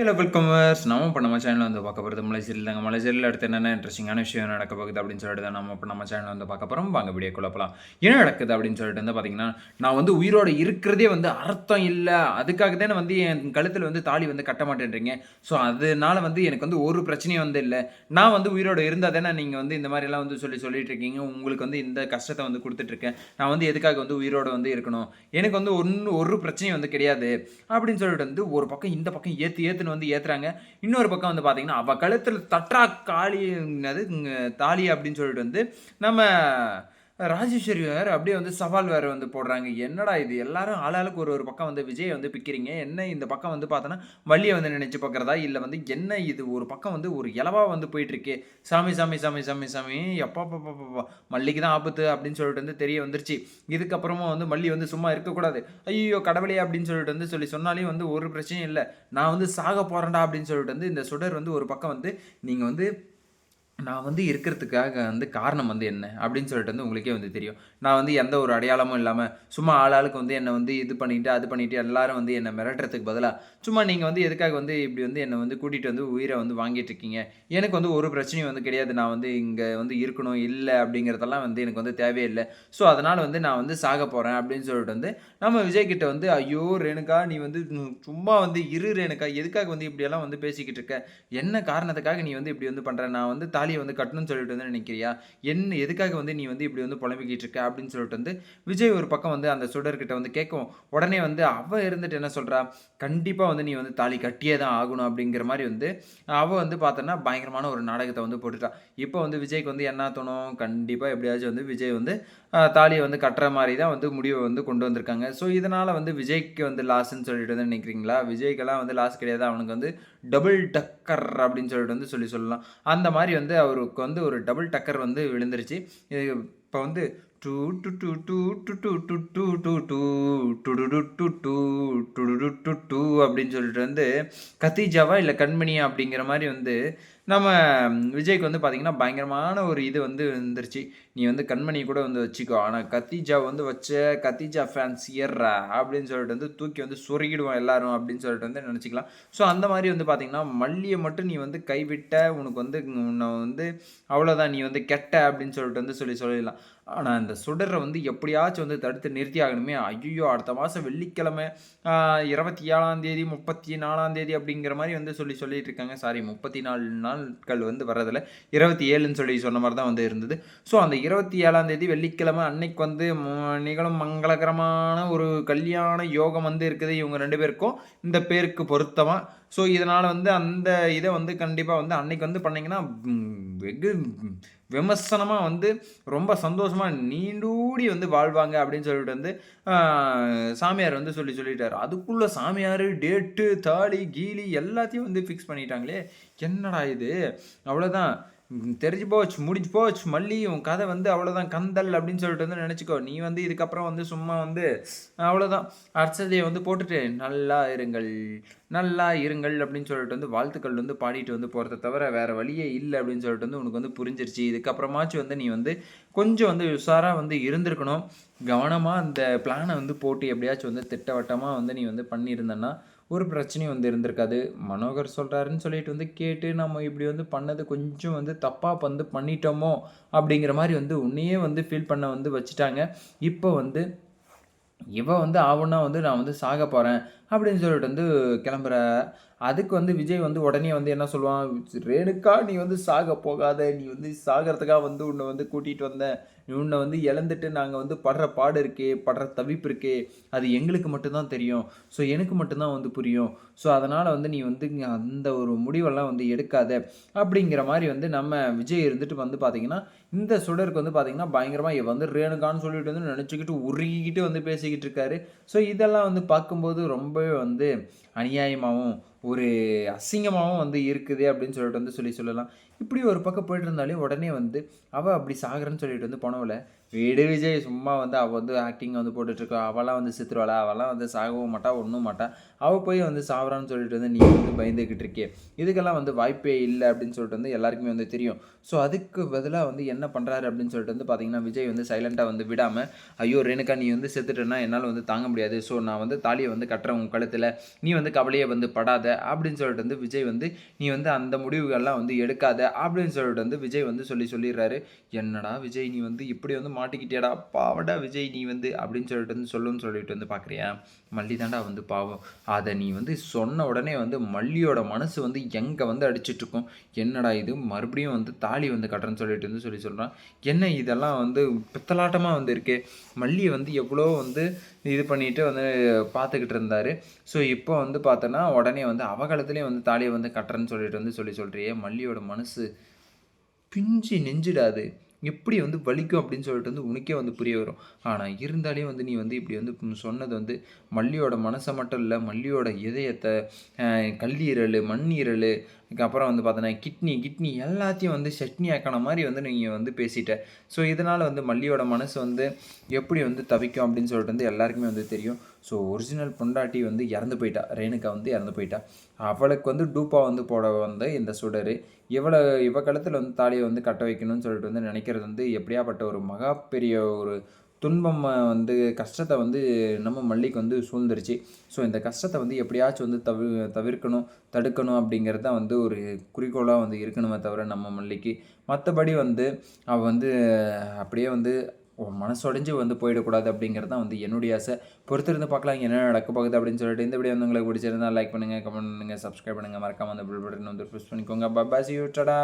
Hello வெல்கமர்ஸ் நம்ம இப்போ நம்ம சேனலில் வந்து பார்க்க போகிறது மலைச்சேரியில் தாங்க. மலைச்சேரியில் அடுத்து என்னென்ன இன்ட்ரெஸ்டிங்கான விஷயம் நடக்க போகுது அப்படின்னு சொல்லிட்டு தான் நம்ம இப்போ நம்ம சேனலில் வந்து பார்க்க போகிறோம் வாங்க வீடியோ குழப்பலாம் என்ன நடக்குது அப்படின்னு சொல்லிட்டு வந்து பார்த்தீங்கன்னா நான் வந்து உயிரோடு இருக்கிறதே வந்து அர்த்தம் இல்லை. அதுக்காக தானே வந்து என் கழுத்தில் வந்து தாலி வந்து கட்ட மாட்டேன்றீங்க. ஸோ அதனால வந்து எனக்கு வந்து ஒரு பிரச்சனையும் வந்து இல்லை. நான் வந்து உயிரோடு இருந்தால் தானே நீங்கள் வந்து இந்த மாதிரிலாம் வந்து சொல்லி சொல்லிட்டு இருக்கீங்க. உங்களுக்கு வந்து இந்த கஷ்டத்தை வந்து கொடுத்துட்ருக்கேன் நான் வந்து எதுக்காக வந்து உயிரோடு வந்து இருக்கணும்? எனக்கு வந்து ஒன்று ஒரு பிரச்சனையும் வந்து கிடையாது. அப்படின்னு சொல்லிட்டு வந்து ஒரு பக்கம் இந்த பக்கம் ஏற்று ஏற்றுன்னு வந்து ஏற்றுறாங்க இன்னொரு பக்கம் வந்து பார்த்தீங்கன்னா அவள் கழுத்தில் தற்றா காளி என்னது தாலி அப்படின்னு சொல்லிட்டு வந்து நம்ம ராஜேஸ்வரி வேறு அப்படியே வந்து சவால் வேறு வந்து போடுறாங்க. என்னடா இது? எல்லாரும் ஆளாளுக்கு ஒரு ஒரு பக்கம் வந்து விஜய் வந்து பிக்கிறீங்க. என்ன இந்த பக்கம் வந்து பார்த்தோன்னா வள்ளியை வந்து நினச்சி பார்க்குறதா இல்லை வந்து என்ன இது? ஒரு பக்கம் வந்து ஒரு இலவா வந்து போயிட்டுருக்கு. சாமி சாமி சாமி சாமி சாமி எப்பா பாப்பா மல்லிக்கு தான் ஆபத்து அப்படின்னு சொல்லிட்டு வந்து தெரிய வந்துருச்சு. இதுக்கப்புறமா வந்து மல்லி வந்து சும்மா இருக்கக்கூடாது. ஐயோ கடவுளே அப்படின்னு சொல்லிட்டு வந்து சொல்லி சொன்னாலே வந்து ஒரு பிரச்சனையும் இல்லை. நான் வந்து சாக போகிறேன்டா அப்படின்னு சொல்லிட்டு வந்து இந்த சுடர் வந்து ஒரு பக்கம் வந்து நீங்கள் வந்து நான் வந்து இருக்கிறதுக்காக வந்து காரணம் வந்து என்ன? அப்படின்னு சொல்லிட்டு வந்து உங்களுக்கே வந்து தெரியும். நான் வந்து எந்த ஒரு அடையாளமும் இல்லாமல் சும்மா ஆளாளுக்கு வந்து என்னை வந்து இது பண்ணிட்டு அது பண்ணிட்டு எல்லாரும் வந்து என்னை மிரட்டுறதுக்கு பதிலாக சும்மா நீங்கள் வந்து எதுக்காக வந்து இப்படி வந்து என்னை வந்து கூட்டிகிட்டு வந்து உயிரை வந்து வாங்கிட்டு இருக்கீங்க? எனக்கு வந்து ஒரு பிரச்சனையும் வந்து கிடையாது. நான் வந்து இங்கே வந்து இருக்கணும் இல்லை அப்படிங்கிறதெல்லாம் வந்து எனக்கு வந்து தேவையில்லை. ஸோ அதனால் வந்து நான் வந்து சாக போகிறேன் அப்படின்னு சொல்லிட்டு வந்து நம்ம விஜய் கிட்ட வந்து ஐயோ ரேணுகா நீ வந்து சும்மா வந்து இரு ரேணுகா எதுக்காக வந்து இப்படியெல்லாம் வந்து பேசிக்கிட்டு இருக்க? என்ன காரணத்துக்காக நீ வந்து இப்படி வந்து பண்ணுற நான் வந்து தாலியை வந்து கட்டணும்னு சொல்லிட்டு வந்து நினைக்கிறியா? என்ன எதுக்காக வந்து நீ வந்து இப்படி வந்து புலம்பிக்கிட்டு இருக்க? அப்படின்னு சொல்லிட்டு வந்து விஜய் ஒரு பக்கம் வந்து அந்த சுடர்கிட்ட வந்து கேட்கும் உடனே வந்து அவ இருந்துட்டு என்ன சொல்கிறா கண்டிப்பாக வந்து நீ வந்து தாலி கட்டியே தான் ஆகணும் அப்படிங்கிற மாதிரி வந்து அவள் வந்து பார்த்தோன்னா பயங்கரமான ஒரு நாடகத்தை வந்து போட்டுட்டா. இப்போ வந்து விஜய்க்கு வந்து என்ன தோணும்? கண்டிப்பாக எப்படியாச்சும் வந்து விஜய் வந்து தாலியை வந்து கட்டுற மாதிரி தான் வந்து முடிவை வந்து கொண்டு வந்திருக்காங்க. ஸோ இதனால் வந்து விஜய்க்கு வந்து லாஸ்ன்னு சொல்லிட்டு வந்து நினைக்கிறீங்களா? விஜய்க்கெல்லாம் வந்து லாஸ் கிடையாது. அவனுக்கு வந்து டபுள் டக்கர் அப்படின்னு சொல்லிட்டு வந்து சொல்லி சொல்லலாம். அந்த மாதிரி வந்து அவருக்கு வந்து ஒரு டபுள் டக்கர் வந்து விழுந்துருச்சு. இப்போ வந்து டு டு டு டு டு அப்படின்னு சொல்லிட்டு வந்து கத்திஜாவா இல்லை கண்மணியா அப்படிங்கிற மாதிரி வந்து நம்ம விஜய்க்கு வந்து பார்த்தீங்கன்னா பயங்கரமான ஒரு இது வந்து வந்துருச்சு நீ வந்து கண்மணி கூட வந்து வச்சுக்கோ ஆனால் கத்திஜா வந்து வச்ச கத்திஜா ஃபேன்ஸ் ஏறா அப்படின்னு சொல்லிட்டு வந்து தூக்கி வந்து சொருகிடுவோம் எல்லாரும் அப்படின்னு சொல்லிட்டு வந்து நினச்சிக்கலாம் ஸோ அந்த மாதிரி வந்து பார்த்தீங்கன்னா மல்லியை மட்டும் நீ வந்து கைவிட்ட உனக்கு வந்து உன்னை வந்து அவ்வளோதான் நீ வந்து கெட்ட அப்படின்னு சொல்லிட்டு வந்து சொல்லி சொல்லிடலாம் ஆனால் இந்த சுடரை வந்து எப்படியாச்சும் வந்து தடுத்து நிறுத்தி ஆகணுமே ஐயோ அடுத்த மாதம் வெள்ளிக்கிழமை இருபத்தி ஏழாம் தேதி முப்பத்தி நாலாம் தேதி அப்படிங்கிற மாதிரி வந்து சொல்லி சொல்லிட்டு இருக்காங்க. சாரி முப்பத்தி நாலு நாட்கள் வந்து வர்றதில்ல. இருபத்தி ஏழுன்னு சொல்லி சொன்ன மாதிரி தான் வந்து இருந்தது. ஸோ அந்த இருபத்தி ஏழாம் தேதி வெள்ளிக்கிழமை அன்னைக்கு வந்து நிகழும் மங்களகரமான ஒரு கல்யாண யோகம் வந்து இருக்குது இவங்க ரெண்டு பேருக்கும். இந்த பேருக்கு பொருத்தமாக ஸோ இதனால் வந்து அந்த இதை வந்து கண்டிப்பாக வந்து அன்னைக்கு வந்து பண்ணிங்கன்னா வெகு விமர்சனமாக வந்து ரொம்ப சந்தோஷமாக நீண்டூடி வந்து வாழ்வாங்க அப்படின்னு சொல்லிட்டு வந்து சாமியார் வந்து சொல்லி சொல்லிட்டார். அதுக்குள்ளே சாமியார் டேட்டு தாலி கீலி எல்லாத்தையும் வந்து ஃபிக்ஸ் பண்ணிட்டாங்களே. என்னடா இது? அவ்வளோதான் தெரிஞ்சு போச்சு முடிஞ்சு போச்சு. மல்லி உன் கதை வந்து அவ்வளோதான் கந்தல் அப்படின்னு சொல்லிட்டு வந்து நினச்சிக்கோ. நீ வந்து இதுக்கப்புறம் வந்து சும்மா வந்து அவ்வளோதான் அர்ச்சதையை வந்து போட்டுட்டு நல்லா இருங்கள் நல்லா இருங்கள் அப்படின்னு சொல்லிட்டு வந்து வாழ்த்துக்கள் வந்து பாடிட்டு வந்து போகிறத தவிர வேறு வழியே இல்லை அப்படின்னு சொல்லிட்டு வந்து உனக்கு வந்து புரிஞ்சிருச்சு. இதுக்கப்புறமாச்சும் வந்து நீ வந்து கொஞ்சம் வந்து உஷாராக வந்து இருந்திருக்கணும். கவனமாக அந்த பிளானை வந்து போட்டு எப்படியாச்சும் வந்து திட்டவட்டமாக வந்து நீ வந்து பண்ணியிருந்தேன்னா ஒரு பிரச்சனையும் வந்து இருந்திருக்காது. மனோகர் சொல்கிறாருன்னு சொல்லிட்டு வந்து கேட்டு நம்ம இப்படி வந்து பண்ணது கொஞ்சம் வந்து தப்பாக வந்து பண்ணிட்டோமோ அப்படிங்கிற மாதிரி வந்து உன்னையே வந்து ஃபீல் பண்ண வந்து வச்சுட்டாங்க. இப்போ வந்து இவன் வந்து ஆவுன்னா வந்து நான் வந்து சாக போகிறேன் அப்படின்னு சொல்லிட்டு வந்து கிளம்புற அதுக்கு வந்து விஜய் வந்து உடனே வந்து என்ன சொல்லுவான் ரேணுக்கா நீ வந்து சாக போகாத. நீ வந்து சாகிறதுக்காக வந்து உன்னை வந்து கூட்டிகிட்டு வந்தேன் உன்னை வந்து இழந்துட்டு நாங்கள் வந்து படுற பாடு இருக்கே படுற தவிப்பு இருக்கே அது எங்களுக்கு மட்டும்தான் தெரியும். ஸோ எனக்கு மட்டும்தான் வந்து புரியும். ஸோ அதனால் வந்து நீ வந்து அந்த ஒரு முடிவெல்லாம் வந்து எடுக்காத. அப்படிங்கிற மாதிரி வந்து நம்ம விஜய் இருந்துட்டு வந்து பார்த்தீங்கன்னா இந்த சுடருக்கு வந்து பார்த்தீங்கன்னா பயங்கரமாக வந்து ரேணுகான்னு சொல்லிட்டு வந்து நினச்சிக்கிட்டு உருகிக்கிட்டு வந்து பேசிக்கிட்டு இருக்காரு. ஸோ இதெல்லாம் வந்து பார்க்கும்போது ரொம்பவே வந்து அநியாயமாகவும் ஒரு அசிங்கமாகவும் வந்து இருக்குது அப்படின்னு சொல்லிட்டு வந்து சொல்லி சொல்லலாம். இப்படி ஒரு பக்கம் போயிட்டு இருந்தாலே உடனே வந்து அவள் அப்படி சாகுறேன்னு சொல்லிட்டு வந்து போனவள வீடு விஜய் சும்மா வந்து அவள் வந்து ஆக்டிங் வந்து போட்டுட்ருக்கா. அவெல்லாம் வந்து சித்துருவாளா அவளாம் வந்து சாகவும் மாட்டா ஒன்றும் மாட்டா. அவள் போய் வந்து சாவறான்னு சொல்லிட்டு வந்து நீ வந்து பயந்துக்கிட்டு இருக்கே. இதுக்கெல்லாம் வந்து வாய்ப்பே இல்லை அப்படின்னு சொல்லிட்டு வந்து எல்லாருக்குமே வந்து தெரியும். ஸோ அதுக்கு பதிலாக வந்து என்ன பண்ணுறாரு அப்படின்னு சொல்லிட்டு வந்து பார்த்தீங்கன்னா விஜய் வந்து சைலண்ட்டாக வந்து விடாமல் ஐயோ ரேணுக்கா நீ வந்து செத்துட்டேன்னா என்னால் வந்து தாங்க முடியாது. ஸோ நான் வந்து தாலியை வந்து கட்டுறேன் உன் கழுத்தில். நீ வந்து கவலையை வந்து படாத. அப்படின்னு சொல்லிட்டு வந்து விஜய் வந்து நீ வந்து அந்த முடிவுகள்லாம் வந்து எடுக்காத. அப்படின்னு சொல்லிட்டு வந்து விஜய் வந்து சொல்லி சொல்லிடுறாரு. என்னடா விஜய் நீ வந்து இப்படி வந்து மாட்டிக்கிட்டியாடா பாவடா விஜய் நீ வந்து அப்படின்னு சொல்லிட்டு வந்து சொல்லுன்னு சொல்லிட்டு வந்து பார்க்குறியா மல்லி தாண்டா வந்து பாவம். அதை நீ வந்து சொன்ன உடனே வந்து மல்லியோட மனசு வந்து எங்கே வந்து அடிச்சிட்ருக்கோம்? என்னடா இது? மறுபடியும் வந்து தாலி வந்து கட்டுறேன்னு சொல்லிட்டு வந்து சொல்லி சொல்கிறான் என்ன இதெல்லாம் வந்து பித்தலாட்டமாக வந்து இருக்கு? மல்லியை வந்து எவ்வளோ வந்து இது பண்ணிட்டு வந்து பார்த்துக்கிட்டு இருந்தார். ஸோ இப்போ வந்து பார்த்தோன்னா உடனே வந்து அவகாலத்துலேயே வந்து தாலியை வந்து கட்டுறேன்னு சொல்லிட்டு வந்து சொல்லி சொல்கிறியே மல்லியோட மனசு பிஞ்சு நெஞ்சிடாது எப்படி வந்து வலிக்கும் அப்படின்னு சொல்லிட்டு வந்து உனக்கே வந்து புரிய வரும். ஆனால் இருந்தாலே வந்து நீ வந்து இப்படி வந்து சொன்னது வந்து மல்லியோட மனசை மட்டும் இல்லை மல்லியோட இதயத்தை கல்லீரல் மண்ணீரல் அதுக்கப்புறம் வந்து பார்த்தோன்னா கிட்னி கிட்னி எல்லாத்தையும் வந்து சட்னி ஆக்கின மாதிரி வந்து நீங்கள் வந்து பேசிட்டேன் ஸோ இதனால் வந்து மல்லியோட மனசு வந்து எப்படி வந்து தவிக்கும் அப்படின்னு சொல்லிட்டு வந்து எல்லாருக்குமே வந்து தெரியும். ஸோ ஒரிஜினல் பொண்டாட்டி வந்து இறந்து போயிட்டா. ரேணுகா வந்து இறந்து போயிட்டா. அவளுக்கு வந்து டூப்பா வந்து போட வந்த இந்த சுடர். இவளை இவ கழுத்தில் வந்து தாலியை வந்து கட்ட வைக்கணும்னு சொல்லிட்டு வந்து நினைக்கிறது வந்து எப்படியாப்பட்ட ஒரு மகா பெரிய ஒரு துன்பம் வந்து கஷ்டத்தை வந்து நம்ம மல்லிக்கு வந்து சூழ்ந்துருச்சு. ஸோ இந்த கஷ்டத்தை வந்து எப்படியாச்சும் வந்து தவி தவிர்க்கணும் தடுக்கணும் அப்படிங்கிறது தான் வந்து ஒரு குறிக்கோளாக வந்து இருக்கணுமே தவிர நம்ம மல்லிக்கு. மற்றபடி வந்து அவள் வந்து அப்படியே வந்து மனசொடைஞ்சு வந்து போயிடக்கூடாது அப்படிங்கிறது தான் வந்து என்னுடைய ஆசை. பொறுத்திருந்து பார்க்கலாம் என்ன நடக்க போகுது அப்படின்னு சொல்லிட்டு இந்த வீடியோ வந்து உங்களுக்கு பிடிச்சிருந்தா லைக் பண்ணுங்கள் கமெண்ட் பண்ணுங்கள் சப்ஸ்கிரைப் பண்ணுங்கள் மறக்காமல் அந்த பில் பட்டன் வந்து ப்ரெஸ் பண்ணிக்கோங்க. பபாசி யூ டடா